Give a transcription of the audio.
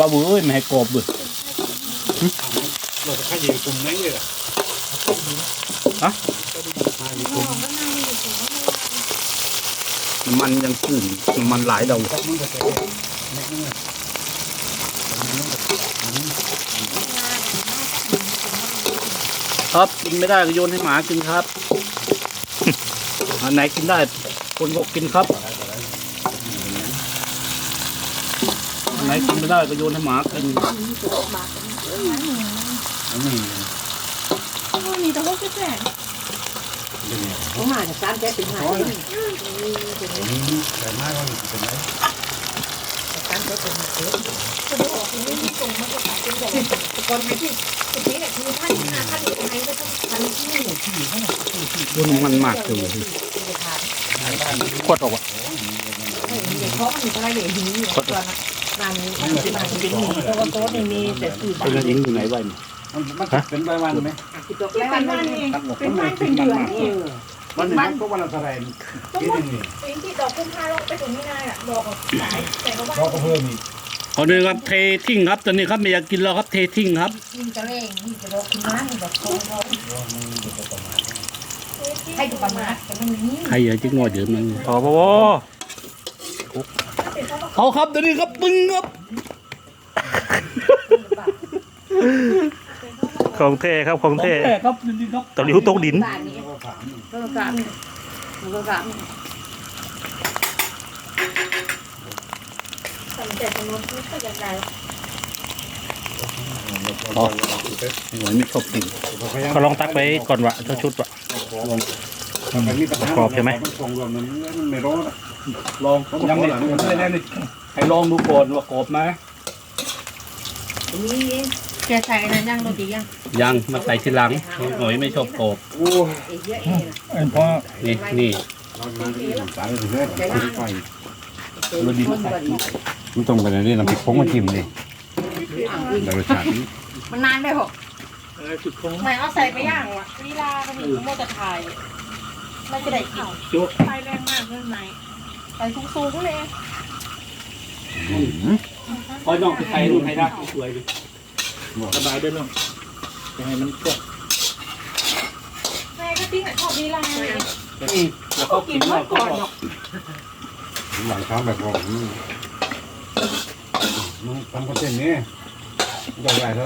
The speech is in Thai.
ว่าเว้ยไม่ให้กรอบเว้ยเราจะขยี้กลุ่มไหนเลยล่ะฮะน้ำมันยังขึ้นน้ำมันหลายเดาเพราะมันจะเป็นเล็กน้อยครับกินไม่ได้ก็โยนให้หมากินครับ อันไหนกินได้คนก็กินครับ อันไหนกินไม่ได้ก็โยนให้หมากินอันนี้มีแต่พวกแก่เขามาจากสามแจ๊เป็นหาร้อยเลยแต่ไม้ก็เป็นไรสามแจ๊เป็นหาเลยจะได้ออกไม่มีตรงมาจากเป็นแบบก่อนที่ตรงนี้เนี่ยคือท่านนะท่านอยู่ตรงไหนก็ต้องทันที่หนึ่งที่เขาหนักที่ที่โยนน้ำมันมากเลยที่จะทานขวดออกอะไม่เห็นเพราะมันอยู่อะไรเดี๋ยวหิวอยู่ตัวนั้นนานนี้มันเป็นเป็นหมูตัวโต๊ะนี่มีแต่สื่อเป็นยิงอยู่ไหนไว้เนี่ยมันมันเป็นใบวันไหมติดตัวเป็นแล้วบ้านมันนี่เป็นบ้านเป็นเดือนนี่วันนี้ก็วันละเท่าไหร่กินนี่เป็นที่ดอกกุ้งพาเราไปถึงนี่นายอะดอกขายแต่ก็ว่าเราก็เพิ่มอีกเอาหนึ่งครับเททิ้งครับตอนนี้ครับไม่อยากกินแล้วครับเททิ้งครับมีกระเร่งมีกระโดดขึ้นมามีแบบโค้งให้ดูประมาทแต่มันนี้ใครอยากจะงอเดี๋ยวมันพอพอเป็นเพราะว่า เอาครับตอนนี้ครับปึ้งครับ ของเท่ครับของเท่แท้ครับตอนนี้ครับตะหลิวตกดินบ้านนี้ก็ถามก็สามก็สามแต่ตรงนู้นไม่ค่อยจะได้อ๋อหวยไม่ชอบกินก็ลองตักไปก่อนวะเจ้าชุดวะมันมีปัญหากรอบใช่ไหม มันส่งรวมมันมันไม่ร้อน ลองยังไม่ยังไม่ได้เลยให้ลองดูก่อนว่ากรอบไหมนี่แกใส่อะไรย่างโรตีย่างยังมาใส่ทีหลังหวยไม่ชอบกรอบโอ้ไอ้เหี้ยเองนะไอ้พ่อนี่นี่เรามาที่สายเลือดไฟเราดีคนแบบนี้มันต้องไปในนี้น้ำพริกผงมาจิ้มดิแต่รสชาติมันนานไปหกไหนเอาใส่ไปย่างวะลีลาก็มีโมจะถ่ายไม่จะได้ข่าวจุ๊ไฟแรงมากเรื่องไหน ไฟสูงๆเลยคอยน้องไปใส่ดูให้ได้สวยดิสบายด้วยน้องจะให้มันกรอบแม่ก็ติ้งชอบลีลาเลยแล้วก็กินแล้วก็หลังเท้าแบบว่ามันทำคอนเทนต์นี้ใหญ่ๆ